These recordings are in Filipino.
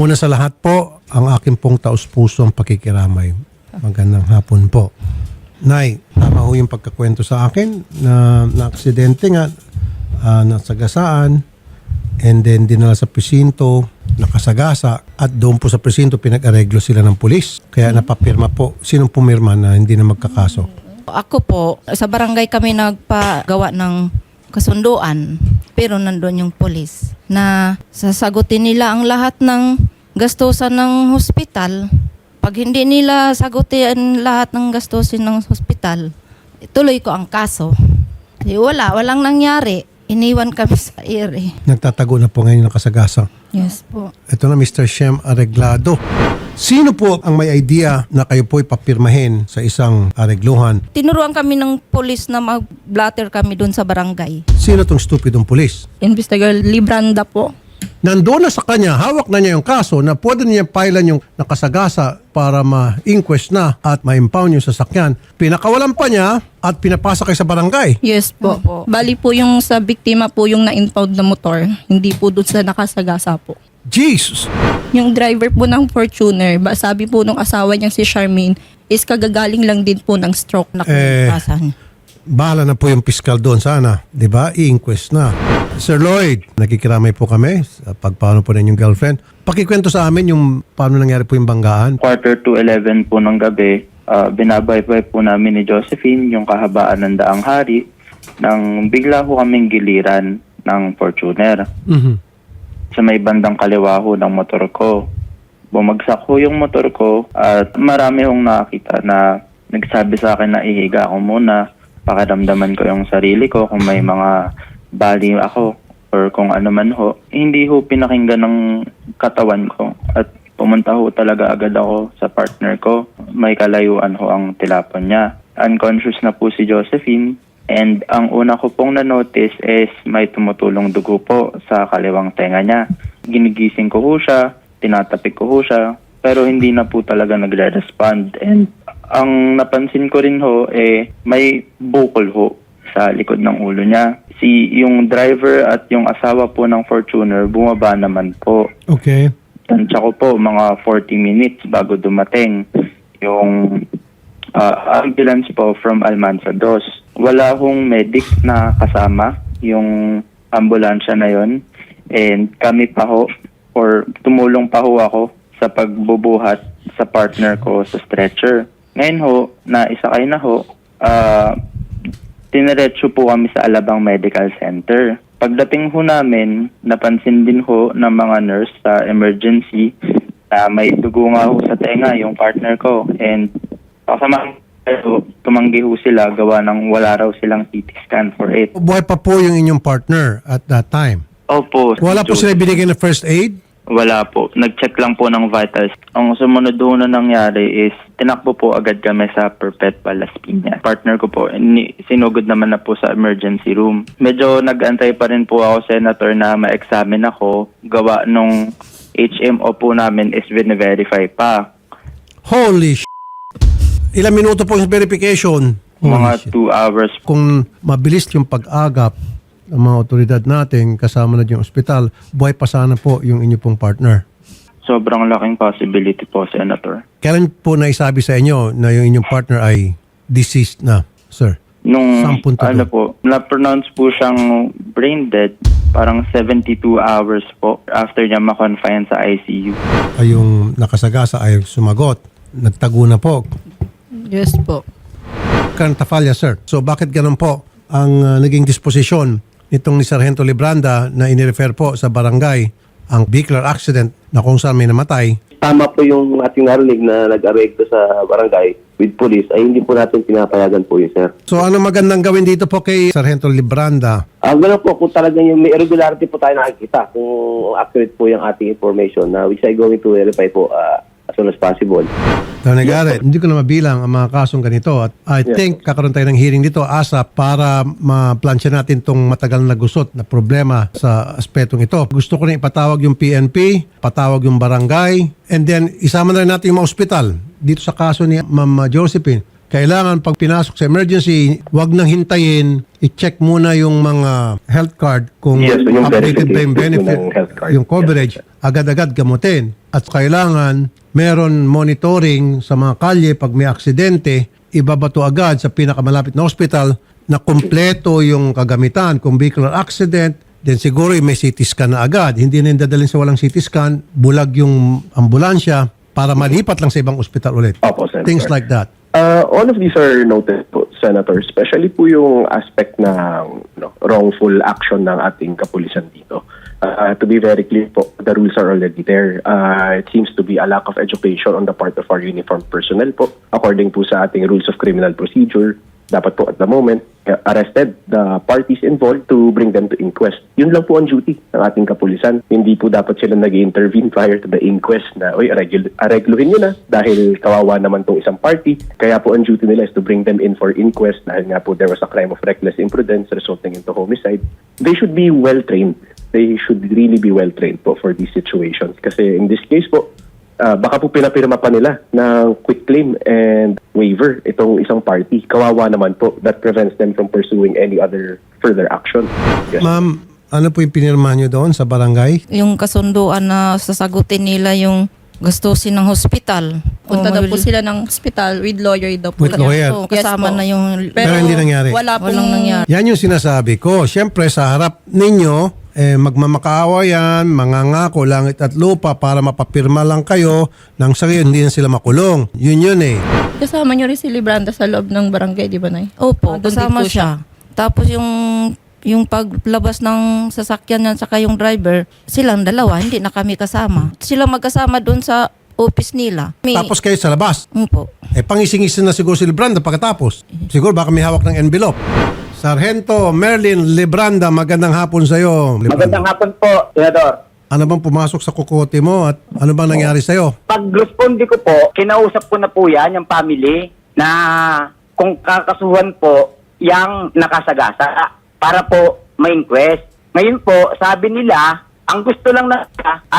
Una sa lahat po, ang aking pong taus-pusong pakikiramay. Magandang hapon po. Nay, tama ho yung pagkakwento sa akin na na aksidente nga, ah, nasagasaan, and then dinala sa presinto, nakasagasa, at doon po sa presinto pinag-areglo sila ng pulis. Kaya napapirma po. Sinong pumirma na hindi na magkakaso? Ako po, sa barangay kami nagpagawa ng kasunduan. Pero nandun yung polis na sasagutin nila ang lahat ng gastusan ng hospital. Pag hindi nila sagutin lahat ng gastusin ng hospital, ituloy ko ang kaso. Eh, wala, walang nangyari. Iniwan kami sa ere. Nagtatago na po ngayon ng kasagasa. Yes po. Ito na Mr. Shem Areglado. Sino po ang may idea na kayo po'y papirmahin sa isang aregluhan? Tinuruan kami ng polis na mag-blatter kami dun sa barangay. Sino tong stupidong pulis? Investigator Libranda po. Nandoon na sa kanya, hawak na niya yung kaso na pwede niya pailan yung nakasagasa para ma-inquest na at ma-impound yung sasakyan. Pinakawalan pa niya at pinapasa kayo sa barangay. Yes po. Opo. Bali po yung sa biktima po yung na-impound na motor. Hindi po doon sa nakasagasa po. Jesus! Yung driver po ng Fortuner, ba, sabi po nung asawa niyang si Charmaine, is kagagaling lang din po ng stroke. Eh, Nakalikasan. Bahala na po yung piskal doon sana. 'di ba? I-inquest na. Sir Lloyd, nakikiramay po kami sa pagpaano po ninyong girlfriend. Pakikwento sa amin yung paano nangyari po yung banggaan. quarter to 11 po ng gabi, ah, binabaybay po namin ni Josephine yung kahabaan ng daang hari nang bigla ho kaming giliran ng Fortuner Mhm. sa may bandang kaliwa ho ng motor ko. Bumagsak ho yung motor ko at marami hong nakakita na nagsabi sa akin na ihiga ako muna, pakiramdaman ko yung sarili ko kung may mga bali ako or kung ano man ho. Hindi ho pinakinggan ng katawan ko at pumunta ho talaga agad ako sa partner ko. May kalayuan ho ang tilapon niya. Unconscious na po si Josephine and ang una ko pong na-notice is may tumutulong dugo po sa kaliwang tenga niya. Ginigising ko ho siya, tinatapik ko ho siya, pero hindi na po talaga nagre-respond. And ang napansin ko rin ho, eh, may bukol ho sa likod ng ulo niya. Si yung driver at yung asawa po ng Fortuner bumaba naman po. Okay. Tansya ko po mga 40 minutes bago dumating yung ah, ambulance po from Almanza Dos. Wala hong medic na kasama yung ambulansya na yon and kami pa ho or tumulong pa ho ako sa pagbubuhat sa partner ko sa stretcher. Ngayon ho, na isakay na ho, ah Tiniretso po kami sa Alabang Medical Center. Pagdating ho namin, napansin din ho ng mga nurse sa emergency na may dugo nga ho sa tenga yung partner ko. And kasama ho, tumanggi ho sila gawa ng wala raw silang CT scan for it. Buhay pa po yung inyong partner at that time. Opo. Wala po sila binigay na first aid? Wala po. Nag-check lang po ng vitals. Ang sumunod doon na nangyari is tinakbo po agad kami sa Perpetua Las Piñas. Partner ko po, ni, sinugod naman na po sa emergency room. Medyo nag-antay pa rin po ako, Senator, na ma-examine ako. Gawa nung HMO po namin is verify pa. Holy sh**. Ilang minuto po yung verification? Holy Mga shit. two hours. Kung mabilis yung pag-agap ng mga otoridad natin, kasama na yung ospital, buhay pa sana po yung inyo pong partner. Sobrang laking possibility po, Senator. Kailan po naisabi sa inyo na yung inyong partner ay deceased na, sir? Nung Saan punta ano doon? po, na-pronounce po siyang brain dead parang 72 hours po after niya ma-confine sa ICU. Ay yung nakasagasa ay sumagot. Nagtago na po. Yes po. Cantafalla, sir. So bakit ganun po ang uh, naging disposisyon nitong ni Sargento Libranda na inirefer po sa barangay ang vehicular accident na kung saan may namatay tama po yung ating narinig na nag-aregto sa barangay with police ay hindi po natin pinapayagan po yun, sir. So ano magandang gawin dito po kay Sargento Libranda? Ang gano'n po, kung talagang yung may irregularity po tayo nakikita, kung accurate po yung ating information na which I going to verify po uh, as soon as possible. Tony Garrett, hindi ko na mabilang ang mga kasong ganito at I think kakaroon tayo ng hearing dito asa para ma-plansya natin tong matagal na gusot na problema sa aspetong ito. Gusto ko rin ipatawag yung PNP, patawag yung barangay, and then isama na rin natin yung mga ospital dito sa kaso ni Ma'am Josephine. Kailangan pag pinasok sa emergency, wag nang hintayin, i-check muna yung mga health card kung Yes, yung updated ba yung benefit, ng health card. yung coverage. Yes, sir. Agad-agad gamutin. At kailangan meron monitoring sa mga kalye pag may aksidente, ibabato agad sa pinakamalapit na hospital na kumpleto yung kagamitan. Kung vehicular accident, then siguro may CT scan na agad. Hindi na dadalhin sa walang CT scan, bulag yung ambulansya para malipat lang sa ibang ospital ulit. Opo, Senator. Things like that. Uh, all of these are noted po, Senator, especially po yung aspect ng no, wrongful action ng ating kapulisan dito. Uh, to be very clear po, the rules are already there. Uh, it seems to be a lack of education on the part of our uniformed personnel po. According po sa ating rules of criminal procedure, dapat po at the moment, uh, arrested the parties involved to bring them to inquest. Yun lang po ang duty ng ating kapulisan. Hindi po dapat sila nag intervene prior to the inquest na, oy, aregul- aregluhin nyo na dahil kawawa naman tong isang party. Kaya po ang duty nila is to bring them in for inquest dahil nga po there was a crime of reckless imprudence resulting into homicide. They should be well trained. They should really be well trained po for these situations. Kasi in this case po, Ah, baka po pinapirma pa nila ng quick claim and waiver itong isang party. Kawawa naman po. That prevents them from pursuing any other further action. Yes. Ma'am, ano po yung pinirma nyo doon sa barangay? Yung kasunduan na sasagutin nila yung gastusin ng hospital. Punta daw po sila ng hospital with lawyer daw po. With lawyer. So, kasama Yes po. na yung... Pero hindi nangyari. Wala pong Walang nangyari. Yan yung sinasabi ko. Siyempre, sa harap ninyo, eh, magmamakaawa yan, mangangako langit at lupa para mapapirma lang kayo nang sa ngayon hindi na sila makulong. Yun yun eh. Kasama niyo rin si Libranda sa loob ng barangay, di ba, Nay? Opo, Ah, doon din kasama po siya. Tapos yung yung paglabas ng sasakyan niyan saka yung driver, silang dalawa, hindi na kami kasama. Sila magkasama doon sa office nila. May, Tapos kayo sa labas. Opo. Eh, pangising-ising na siguro si Libranda pagkatapos. Siguro baka may hawak ng envelope. Sargento Merlin Libranda, magandang hapon sa iyo. Magandang hapon po, Senador. Ano bang pumasok sa kukote mo at ano bang nangyari sa iyo? Pag-responde ko po, kinausap ko na po yan, yung family, na kung kakasuhan po, yung nakasagasa para po ma-inquest. Ngayon po, sabi nila, ang gusto lang na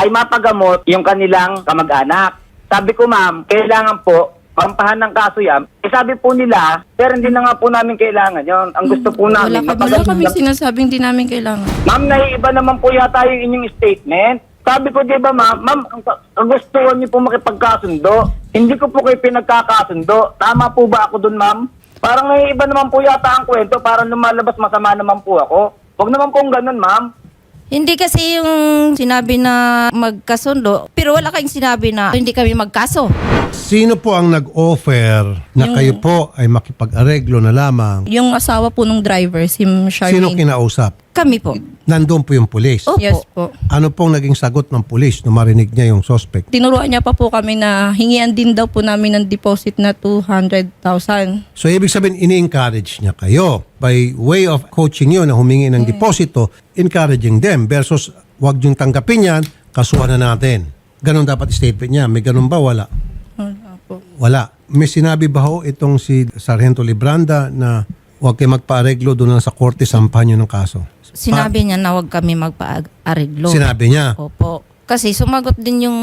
ay mapagamot yung kanilang kamag-anak. Sabi ko, ma'am, kailangan po pampahan ng kaso yan. Eh sabi po nila, pero hindi na nga po namin kailangan yon. Ang gusto po Wala namin, kami- Wala kami sinasabing di namin kailangan. Ma'am, naiiba naman po yata yung inyong statement. Sabi ko, di ba ma'am, ma'am, ang ka- kagustuhan niyo po makipagkasundo. Hindi ko po kayo pinagkakasundo. Tama po ba ako dun, ma'am? Parang naiiba naman po yata ang kwento. Parang lumalabas masama naman po ako. Huwag naman pong ganun, ma'am. Hindi kasi yung sinabi na magkasundo, pero wala kayong sinabi na hindi kami magkaso. Sino po ang nag-offer na Yung- kayo po ay makipag-areglo na lamang? Yung asawa po nung driver, si Charmaine. Sino kinausap? Kami po. Nandun po yung pulis. Opo. Yes po. Ano pong naging sagot ng pulis nung marinig niya yung suspect? Tinuruan niya pa po kami na hingian din daw po namin ng deposit na 200,000. So ibig sabihin, ini-encourage niya kayo by way of coaching you na humingi ng deposito, encouraging them versus wag yung tanggapin yan, kasuhan na natin. Ganon dapat statement niya. May ganon ba? Wala. Wala. May sinabi ba ho itong si Sargento Libranda na huwag kayo magpa-areglo doon lang sa korte, sampahan nyo ng kaso? Sinabi niya na wag kami magpa-areglo. Sinabi niya. Opo. Kasi sumagot din yung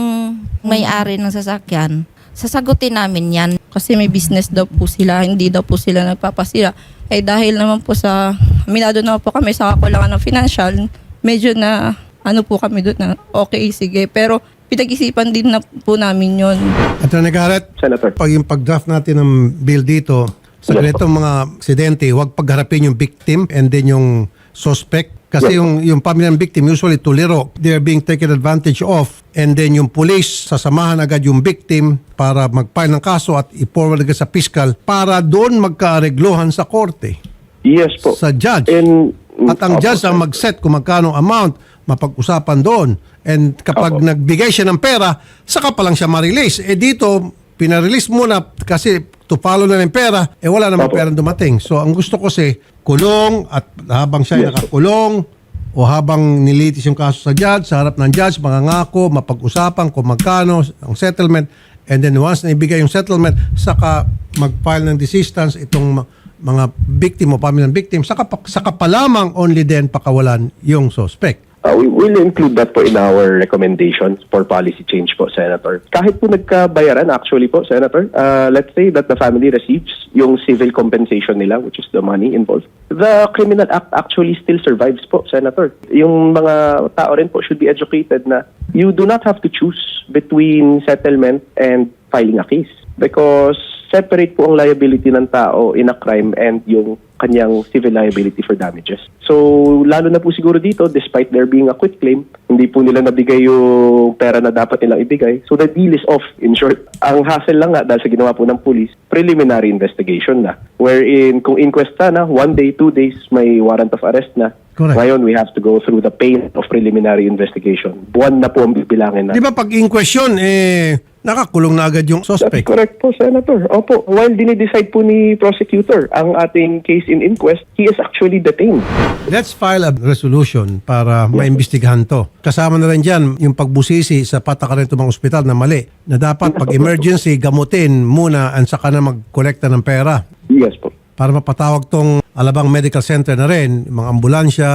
may-ari ng sasakyan. Sasagutin namin yan. Kasi may business daw po sila, hindi daw po sila nagpapasira. Eh dahil naman po sa, aminado naman po kami sa kakulangan ng financial, medyo na, ano po kami doon na, okay, sige. Pero pinag-isipan din na po namin yon Attorney Garrett, Senator. pag yung pag-draft natin ng bill dito, sa Yes, ganitong mga aksidente, huwag pagharapin yung victim and then yung suspect. Kasi Yes, yung, yung pamilya ng victim, usually tuliro, they're being taken advantage of. And then yung police, sasamahan agad yung victim para mag-file ng kaso at i-forward agad sa fiscal para doon magkaareglohan sa korte, Yes po. sa judge. In, At ang Opo, judge ang mag-set kung magkano amount, mapag-usapan doon. And kapag Opo. nagbigay siya ng pera, saka pa lang siya ma-release. Eh dito, pinarelease muna kasi to follow na ng pera, eh wala namang Opo. pera dumating. So ang gusto ko si kulong at habang siya Yes, nakakulong o habang nilitis yung kaso sa judge, sa harap ng judge, mangangako, mapag-usapan kung magkano ang settlement. And then once na ibigay yung settlement, saka mag-file ng desistance itong mga victim o pamilya ng victim, saka pa, saka pa lamang only then pakawalan yung suspect. Uh, we will include that po in our recommendations for policy change po, Senator. Kahit po nagkabayaran, actually po, Senator, uh, let's say that the family receives yung civil compensation nila, which is the money involved. The criminal act actually still survives po, Senator. Yung mga tao rin po should be educated na you do not have to choose between settlement and filing a case because separate po ang liability ng tao in a crime and yung kanyang civil liability for damages. So, lalo na po siguro dito, despite there being a quit claim, hindi po nila nabigay yung pera na dapat nilang ibigay. So, the deal is off. In short, ang hassle lang nga dahil sa ginawa po ng police, preliminary investigation na. Wherein, kung inquest na, one day, two days, may warrant of arrest na. Correct. Ngayon, we have to go through the pain of preliminary investigation. Buwan na po ang bibilangin na. Di ba pag in question, eh, nakakulong na agad yung That's suspect? correct po, Senator. Opo, while dinidecide po ni prosecutor ang ating case in inquest, he is actually detained. Let's file a resolution para maimbestigahan to. Kasama na rin dyan yung pagbusisi sa patakaran ng mga ospital na mali. Na dapat pag emergency, gamutin muna at saka na mag-collecta ng pera. Yes po. Para mapatawag tong Alabang Medical Center na rin, mga ambulansya,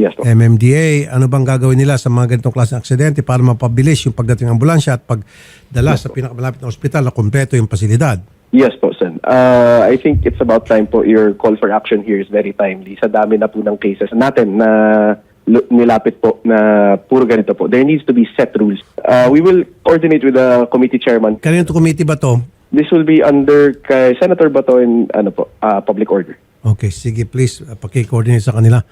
Yes po. MMDA, ano bang gagawin nila sa mga ganitong klaseng aksidente para mapabilis yung pagdating ng ambulansya at pagdala sa pinakamalapit na ospital na kumpleto yung pasilidad. Yes po, Sen. Uh, I think it's about time po. Your call for action here is very timely. Sa dami na po ng cases natin na nilapit po na puro ganito po. There needs to be set rules. Uh, we will coordinate with the committee chairman. Kanino to committee ba to? This will be under kay Senator Bato in ano po, uh, public order. Okay, sige please, uh, paki-coordinate sa kanila.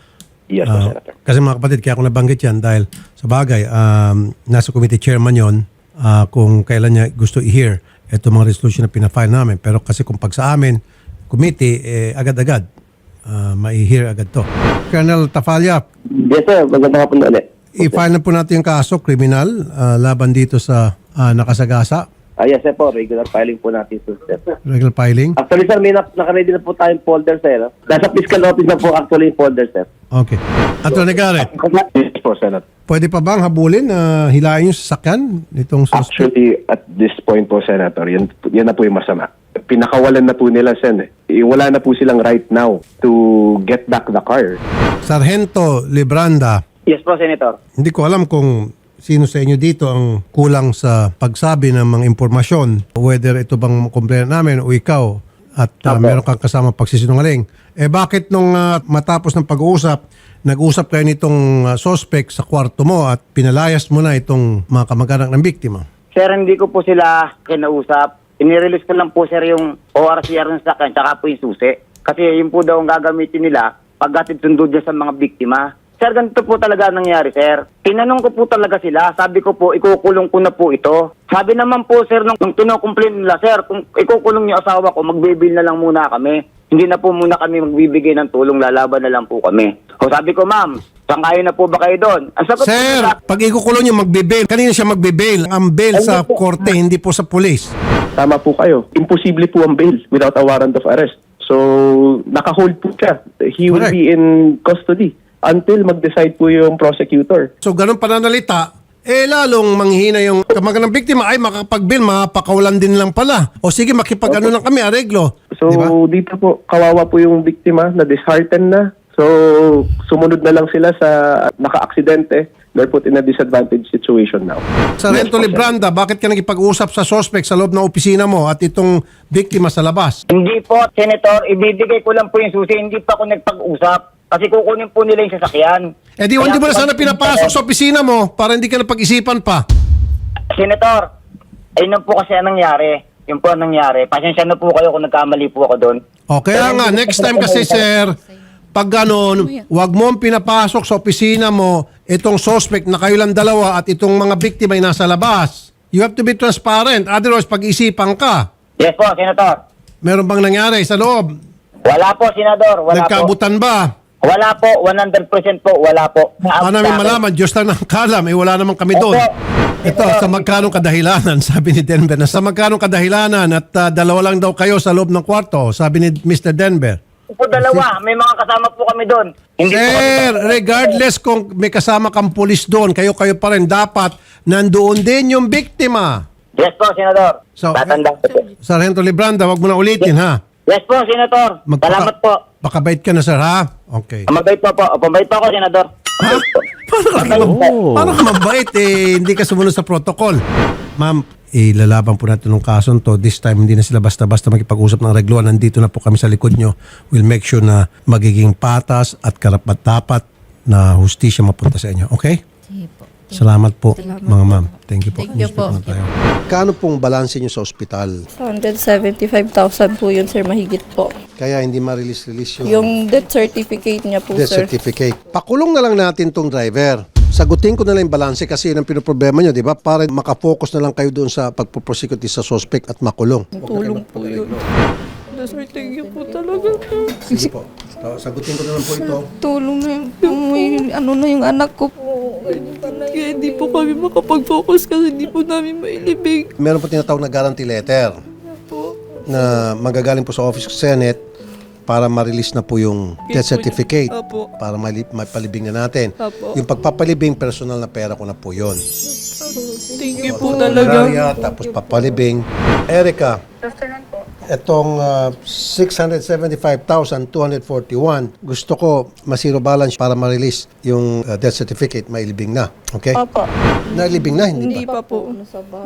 Yes po, Ah, Senator. kasi mga kapatid, kaya ako nabanggit yan dahil sa bagay, um, nasa committee chairman yon ah, kung kailan niya gusto i-hear ito mga resolution na pinafile namin. Pero kasi kung pag sa amin, committee, eh, agad-agad, ah, mai-hear agad to. Colonel Tafalya, Yes, sir. Maganda ka po na ulit. i-file na po natin yung kaso, kriminal, ah, laban dito sa ah, nakasagasa, Ah, yes, sir po. Regular filing po natin, sir. regular filing. Actually, sir, may na- nakaready na po tayong folder, sir. Nasa fiscal office na po actually yung folder, sir. Okay. Attorney Garrett, Yes po, Senator. pwede pa bang habulin na hilahin yung sasakyan nitong suspect? Actually, at this point po, Senator, yan, yan na po yung masama. Pinakawalan na po nila, Sen. Eh. Wala na po silang right now to get back the car. Sargento Libranda, Yes po, Senator. Hindi ko alam kung sino sa inyo dito ang kulang sa pagsabi ng mga impormasyon. Whether ito bang complaint namin o ikaw at uh, meron kang kasama pagsisinungaling. Eh bakit nung uh, matapos ng pag-uusap, nag-usap kayo nitong uh, suspect sa kwarto mo at pinalayas mo na itong mga kamag-anak ng biktima? Sir, hindi ko po sila kinausap. Inirelease ko lang po, sir, yung ORCR ng sakyan, tsaka po yung susi. Kasi yun po daw ang gagamitin nila paggatid sundo dyan sa mga biktima. Sir, ganito po talaga ang nangyari, sir. Tinanong ko po talaga sila. Sabi ko po, ikukulong ko na po ito. Sabi naman po, sir, nung, nung kinukomplain nila, sir, kung ikukulong niyo asawa ko, magbibil na lang muna kami. Hindi na po muna kami magbibigay ng tulong, lalaban na lang po kami. O sabi ko, ma'am, sangkayo na po ba kayo doon? Ang sagot po Sir, nila, pag ikukulong niyo magbe-bail, kanina siya magbe-bail? Ang bail sa korte, hindi po sa pulis. Tama po kayo. Imposible po ang bail without a warrant of arrest. So, naka-hold po siya. He will Correct. be in custody until mag-decide po yung prosecutor. So ganun pananalita, eh lalong manghihina yung kamag ng biktima ay makakapag-bail, mapakawalan din lang pala. O sige, makipag ano lang kami, areglo. So, Di ba? dito po, kawawa po yung biktima na disheartened na. So, sumunod na lang sila sa naka-aksidente. They're put in a disadvantaged situation now. Sargento Yes po, sir. Libranda, bakit ka nakipag-usap sa suspect sa loob ng opisina mo at itong biktima sa labas? Hindi po, Senator. Ibibigay ko lang po yung susi. Hindi pa ako nagpag-usap. Kasi kukunin po nila yung sasakyan. Eh di, Kaya hindi mo na sana pinapasok sa opisina mo para hindi ka na pag-isipan pa. Senator, ayun na po kasi ang nangyari. Yun po ang nangyari. Pasensya na po kayo kung nagkamali po ako doon. O kaya nga, next time kasi sir, pag ganon, wag mo ang pinapasok sa opisina mo itong suspect na kayo lang dalawa at itong mga biktima ay nasa labas. You have to be transparent. Otherwise, pag-isipan ka. Yes po, Senator. Meron bang nangyari sa loob? Wala po, Senador. Wala po. Nagkabutan ba? Wala po. 100% po. Wala po. Paano namin malaman? Diyos lang ang kalam. Eh, wala naman kami doon. Ito, sa magkanong kadahilanan, sabi ni Denver, na sa magkanong kadahilanan at ah, dalawa lang daw kayo sa loob ng kwarto, sabi ni Mr. Denver. Po dalawa. May mga kasama po kami doon. Hindi po Sir, kami- regardless kung may kasama kang pulis doon, kayo-kayo pa rin, dapat nandoon din yung biktima. Yes po, Senador. So, ko po. Sargento Libranda, wag mo na ulitin, ha? Yes po, Senator. Magpaka- Salamat po. Pakabait ka na, sir, ha? Okay. Mabait po po. Mabait po ako, Senador. Ha? Parang ka, Oo. parang ka mabait eh, hindi ka sumunod sa protocol. Ma'am, ilalaban po natin ng kaso to. This time, hindi na sila basta-basta makipag-usap ng regluan. Nandito na po kami sa likod nyo. We'll make sure na magiging patas at karapat-dapat na hustisya mapunta sa inyo. Okay? Sige po. Salamat po, mga ma'am. Thank you po. Thank you po. Na tayo. Kano pong balanse nyo sa ospital? 175,000 po yun, sir, mahigit po. Kaya hindi ma-release-release yung, Yung death certificate niya po, death sir. certificate. Pakulong na lang natin tong driver. Sagutin ko na lang yung balanse kasi yun ang pinoproblema nyo, di ba? Para makafocus na lang kayo doon sa pagpuprosecute sa suspect at makulong. Tulong po yun. Sir, thank you po talaga. Sige po. So, sagutin ko na lang po ito. Tulong na yung, may, ano na yung anak ko po. Kaya hindi po kami makapag-focus kasi hindi po namin mailibig. Meron po tinatawag na guarantee letter na magagaling po sa Office of Senate para ma-release na po yung death certificate Opo. para mali- mapalibing na natin. Opo. Yung pagpapalibing, personal na pera ko na po yun. Thank you po talaga. Tapos papalibing. Erica, itong ah, 675,241, gusto ko ma-zero balance para ma-release yung ah, death certificate, mailibing na. Okay? Opo. Nailibing na, hindi Hindi pa. pa po.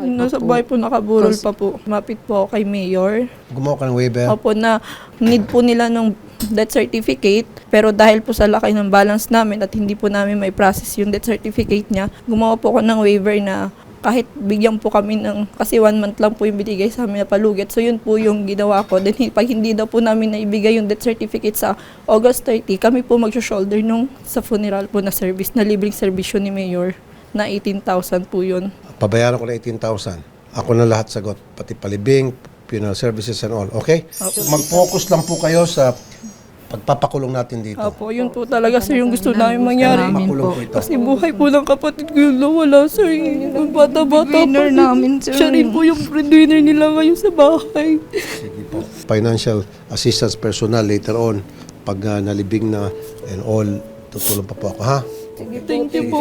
Nasa bahay po nakaburol pa po. Mapit po ako kay Mayor. Gumawa ka ng waiver. Opo na need po nila ng death certificate pero dahil po sa laki ng balance namin at hindi po namin may process yung death certificate niya, gumawa po ako ng waiver na kahit bigyan po kami ng, kasi one month lang po yung binigay sa amin na palugit. So yun po yung ginawa ko. Then pag hindi daw po namin naibigay yung death certificate sa August 30, kami po mag-shoulder nung sa funeral po na service, na libreng serbisyo ni Mayor na 18,000 po yun. Pabayaran ko na 18,000. Ako na lahat sagot, pati palibing, funeral services and all. Okay? Mag-focus lang po kayo sa pagpapakulong natin dito. Opo, yun po talaga sir yung gusto namin mangyari. Makulong po ito. Kasi buhay po ng kapatid ko yung nawala, sir. Yung bata-bata. Breadwinner namin, sir. Siya rin po yung breadwinner nila ngayon sa bahay. Sige po. Financial assistance personal later on pag ah, nalibing na and all tutulong pa po ako ha. Thank you po.